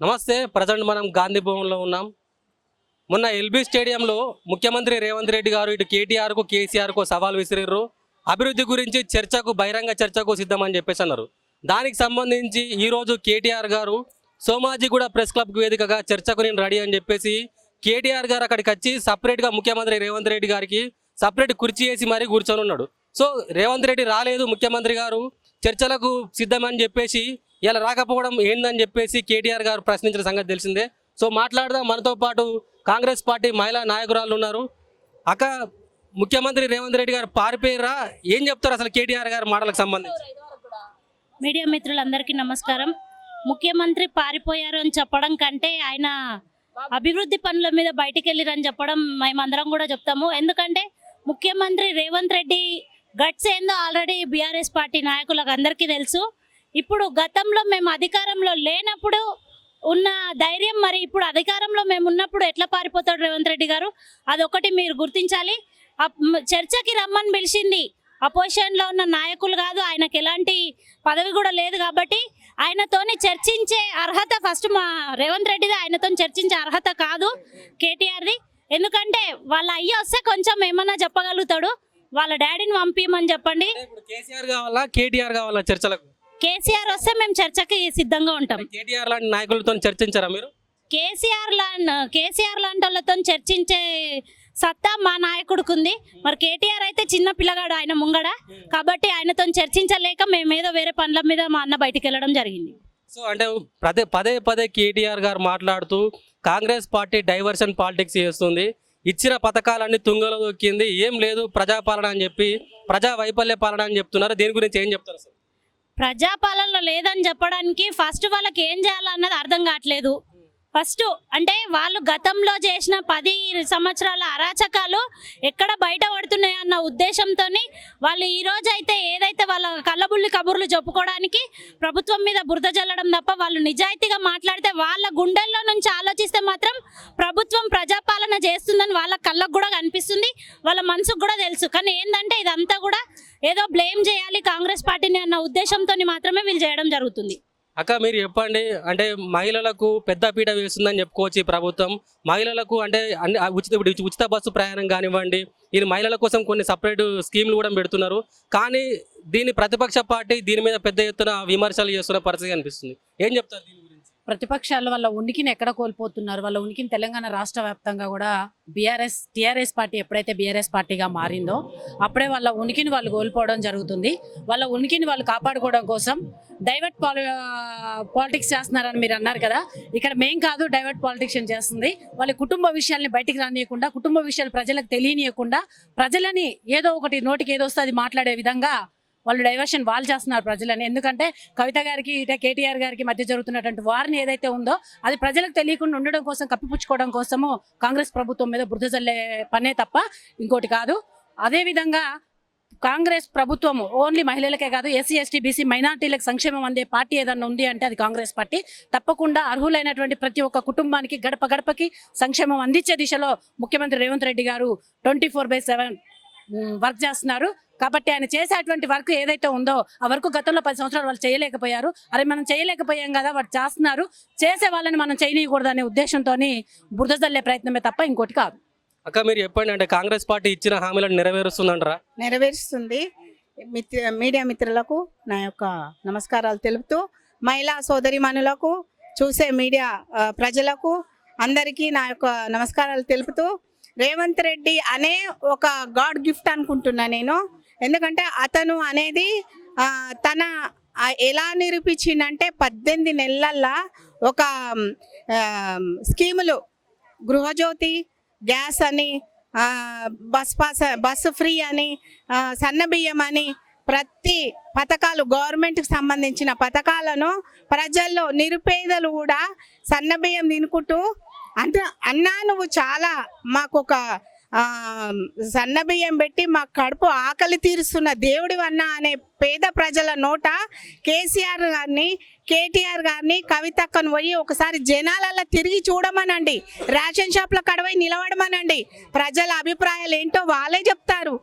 నమస్తే ప్రజెంట్ మనం గాంధీ భవన్లో ఉన్నాం. మొన్న ఎల్బీ స్టేడియంలో ముఖ్యమంత్రి రేవంత్ రెడ్డి గారు ఇటు కేటీఆర్కు కేసీఆర్కు సవాల్ విసిరిర్రు. అభివృద్ధి గురించి చర్చకు బహిరంగ చర్చకు సిద్ధమని చెప్పేసి అన్నారు. దానికి సంబంధించి ఈరోజు కేటీఆర్ గారు సోమాజిగూడ ప్రెస్ క్లబ్కి వేదికగా చర్చకు నేను రెడీ అని చెప్పేసి కేటీఆర్ గారు అక్కడికి వచ్చి సపరేట్గా ముఖ్యమంత్రి రేవంత్ రెడ్డి గారికి సపరేట్ కుర్చీ వేసి మరీ కూర్చొని ఉన్నాడు సో రేవంత్ రెడ్డి రాలేదు ముఖ్యమంత్రి గారు. చర్చలకు సిద్ధమని చెప్పేసి ఇలా రాకపోవడం ఏందని చెప్పేసి కేటీఆర్ గారు ప్రశ్నించిన సంగతి తెలిసిందే. సో మాట్లాడదాం. మనతో పాటు కాంగ్రెస్ పార్టీ మహిళా నాయకురాలు ఉన్నారు. అక్క ముఖ్యమంత్రి రేవంత్ రెడ్డి గారు పారిపోయిరా ఏం చెప్తారు అసలు కేటీఆర్ గారి మాటలకు సంబంధించి? మీడియా మిత్రులందరికీ నమస్కారం. ముఖ్యమంత్రి పారిపోయారు అని చెప్పడం కంటే ఆయన అభివృద్ధి పనుల మీద బయటికి వెళ్ళిరని చెప్పడం మేమందరం కూడా చెప్తాము. ఎందుకంటే ముఖ్యమంత్రి రేవంత్ రెడ్డి గట్స్ ఏందో ఆల్రెడీ బీఆర్ఎస్ పార్టీ నాయకులకు అందరికీ తెలుసు. ఇప్పుడు గతంలో మేము అధికారంలో లేనప్పుడు ఉన్న ధైర్యం మరి ఇప్పుడు అధికారంలో మేము ఉన్నప్పుడు ఎట్లా పారిపోతాడు రేవంత్ రెడ్డి గారు? అదొకటి మీరు గుర్తించాలి. అప్- చర్చకి రమ్మని పిలిచింది అపోజిషన్లో ఉన్న నాయకులు కాదు. ఆయనకు ఎలాంటి పదవి కూడా లేదు కాబట్టి ఆయనతోని చర్చించే అర్హత ఫస్ట్ మా రేవంత్ రెడ్డిది. ఆయనతో చర్చించే అర్హత కాదు కేటీఆర్ది. ఎందుకంటే వాళ్ళ అయ్యి వస్తే కొంచెం ఏమన్నా చెప్పగలుగుతాడు. వాళ్ళ డాడీని పంపించమని చెప్పండి. ఇప్పుడు కేసీఆర్ కావాలా కేటీఆర్ కావాలా చర్చలకు? కేసీఆర్ వస్తే మేము చర్చకి సిద్ధంగా ఉంటాం. కేటీఆర్ లాంటి నాయకులతో చర్చించారా మీరు? కేసీఆర్ లా కేసీఆర్ లాంటి వాళ్ళతో చర్చించే సత్తా మా నాయకుడికి ఉంది. మరి కేటీఆర్ అయితే చిన్న పిల్లగాడు ఆయన ముంగడ. కాబట్టి ఆయనతో చర్చించలేక మేమేదో వేరే పనుల మీద మా అన్న బయటికి వెళ్ళడం జరిగింది. సో అంటే పదే పదే పదే కేటీఆర్ గారు మాట్లాడుతూ కాంగ్రెస్ పార్టీ డైవర్షన్ పాలిటిక్స్ చేస్తుంది. ఇచ్చిన పథకాలన్నీ తుంగలో దొక్కింది. ఏం లేదు ప్రజాపాలన అని చెప్పి ప్రజా వైఫల్య పాలన అని చెప్తున్నారు. దీని గురించి ఏం చెప్తారు సార్? ప్రజాపాలన లేదని చెప్పడానికి ఫస్ట్ వాళ్ళకి ఏం చేయాలన్నది అర్థం కావట్లేదు. ఫస్ట్ అంటే వాళ్ళు గతంలో చేసిన పది సంవత్సరాల అరాచకాలు ఎక్కడ బయట పడుతున్నాయి అన్న ఉద్దేశంతో వాళ్ళు ఈ రోజైతే ఏదైతే వాళ్ళ కళ్ళబుల్లి కబుర్లు చెప్పుకోవడానికి ప్రభుత్వం మీద బురద జల్లడం తప్ప వాళ్ళు నిజాయితీగా మాట్లాడితే వాళ్ళ గుండెల్లో నుంచి ఆలోచిస్తే మాత్రం ప్రభుత్వం ప్రజాపాలన చేస్తుందని వాళ్ళ కళ్ళకు కూడా కనిపిస్తుంది వాళ్ళ మనసుకు కూడా తెలుసు. కానీ ఏంటంటే ఇదంతా కూడా ఏదో బ్లేమ్ చేయాలి కాంగ్రెస్ పార్టీని అన్న ఉద్దేశంతో మాత్రమే వీళ్ళు చేయడం జరుగుతుంది. అక్క మీరు చెప్పండి. అంటే మహిళలకు పెద్ద పీట వేస్తుందని చెప్పుకోవచ్చు ఈ ప్రభుత్వం. మహిళలకు అంటే అన్ని ఉచిత ఇప్పుడు ఉచిత బస్సు ప్రయాణం కానివ్వండి ఇది మహిళల కోసం కొన్ని సపరేట్ స్కీమ్లు కూడా పెడుతున్నారు. కానీ దీని ప్రతిపక్ష పార్టీ దీని మీద పెద్ద ఎత్తున విమర్శలు చేస్తున్న పరిస్థితి కనిపిస్తుంది. ఏం చెప్తారు దీని ప్రతిపక్షాలు వాళ్ళ ఉనికిని ఎక్కడ కోల్పోతున్నారు? వాళ్ళ ఉనికిని తెలంగాణ రాష్ట్ర వ్యాప్తంగా కూడా బీఆర్ఎస్ టీఆర్ఎస్ పార్టీ ఎప్పుడైతే బీఆర్ఎస్ పార్టీగా మారిందో అప్పుడే వాళ్ళ ఉనికిని వాళ్ళు కోల్పోవడం జరుగుతుంది. వాళ్ళ ఉనికిని వాళ్ళు కాపాడుకోవడం కోసం డైవర్ట్ పాలి పాలిటిక్స్ చేస్తున్నారని మీరు అన్నారు కదా? ఇక్కడ మేం కాదు డైవర్ట్ పాలిటిక్స్ చేస్తుంది. వాళ్ళ కుటుంబ విషయాల్ని బయటికి రానియకుండా కుటుంబ విషయాలు ప్రజలకు తెలియనియకుండా ప్రజలని ఏదో ఒకటి నోటికి ఏదో వస్తే అది మాట్లాడే విధంగా వాళ్ళు డైవర్షన్ వాళ్ళు చేస్తున్నారు ప్రజలని. ఎందుకంటే కవిత గారికి ఇట కేటీఆర్ గారికి మధ్య జరుగుతున్నటువంటి వారిని ఏదైతే ఉందో అది ప్రజలకు తెలియకుండా ఉండడం కోసం కప్పిపుచ్చుకోవడం కోసము కాంగ్రెస్ ప్రభుత్వం మీద బురద పనే తప్ప ఇంకోటి కాదు. అదే విధంగా కాంగ్రెస్ ప్రభుత్వము ఓన్లీ మహిళలకే కాదు ఎస్సీ ఎస్టీ బీసీ మైనార్టీలకు సంక్షేమం అందే పార్టీ ఏదన్నా ఉంది అంటే అది కాంగ్రెస్ పార్టీ. తప్పకుండా అర్హులైనటువంటి ప్రతి ఒక్క కుటుంబానికి గడప గడపకి సంక్షేమం అందించే దిశలో ముఖ్యమంత్రి Revanth Reddy garu twenty four by seven work చేస్తున్నారు. కాబట్టి ఆయన చేసేటువంటి వర్క్ ఏదైతే ఉందో ఆ వర్క్ గతంలో పది సంవత్సరాలు వాళ్ళు చేయలేకపోయారు. అరే మనం చేయలేకపోయాం కదా వాడు చేస్తున్నారు. చేసే వాళ్ళని మనం చేయనీయకూడదు అనే ఉద్దేశంతో బురద జల్లే ప్రయత్నమే తప్ప ఇంకోటి కాదు. అక్క మీరు చెప్పండి అంటే కాంగ్రెస్ పార్టీ ఇచ్చిన హామీలను నెరవేరుస్తుందంటారా? నెరవేరుస్తుంది. మిత్ర మీడియా మిత్రులకు నా యొక్క నమస్కారాలు తెలుపుతూ మహిళా సోదరిమణులకు చూసే మీడియా ప్రజలకు అందరికీ నా యొక్క నమస్కారాలు తెలుపుతూ రేవంత్ రెడ్డి అనే ఒక గాడ్ గిఫ్ట్ అనుకుంటున్నా నేను. ఎందుకంటే అతను అనేది తన ఎలా నిరూపించిందంటే పద్దెనిమిది నెలల్లో ఒక స్కీములు. గృహజ్యోతి గ్యాస్ అని బస్ పాస్ బస్సు ఫ్రీ అని సన్నబియ్యం సన్న బియ్యం అని ప్రతి పథకాలు గవర్నమెంట్కి సంబంధించిన పథకాలను ప్రజల్లో నిరుపేదలు కూడా సన్నబియ్యం తినుకుంటూ అంత అన్నా నువ్వు చాలా మాకు సన్నబియ్యం పెట్టి మా కడుపు ఆకలి తీరుస్తున్న దేవుడి వన్న అనే పేద ప్రజల నోట కేసీఆర్ గారిని కేటీఆర్ గారిని కవితక్కను పోయి ఒకసారి జనాలలో తిరిగి చూడమనండి. రేషన్ షాప్లో కడవై నిలబడమనండి. ప్రజల అభిప్రాయాలు ఏంటో వాళ్ళే చెప్తారు.